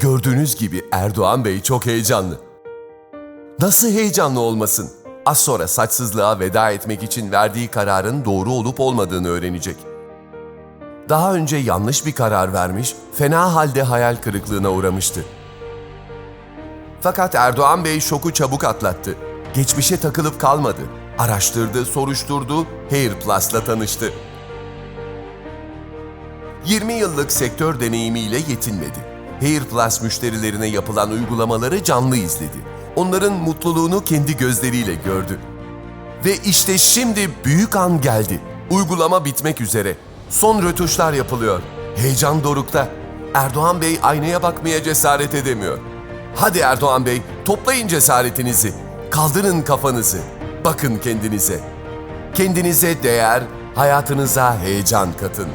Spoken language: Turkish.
Gördüğünüz gibi Erdoğan Bey çok heyecanlı. Nasıl heyecanlı olmasın? Az sonra saçsızlığa veda etmek için verdiği kararın doğru olup olmadığını öğrenecek. Daha önce yanlış bir karar vermiş, fena halde hayal kırıklığına uğramıştı. Fakat Erdoğan Bey şoku çabuk atlattı. Geçmişe takılıp kalmadı. Araştırdı, soruşturdu, Hair Plus'la tanıştı. 20 yıllık sektör deneyimiyle yetinmedi. Hair Plus müşterilerine yapılan uygulamaları canlı izledi. Onların mutluluğunu kendi gözleriyle gördü. Ve işte şimdi büyük an geldi. Uygulama bitmek üzere. Son rötuşlar yapılıyor. Heyecan dorukta. Erdoğan Bey aynaya bakmaya cesaret edemiyor. Hadi Erdoğan Bey, toplayın cesaretinizi. Kaldırın kafanızı. Bakın kendinize. Kendinize değer, hayatınıza heyecan katın.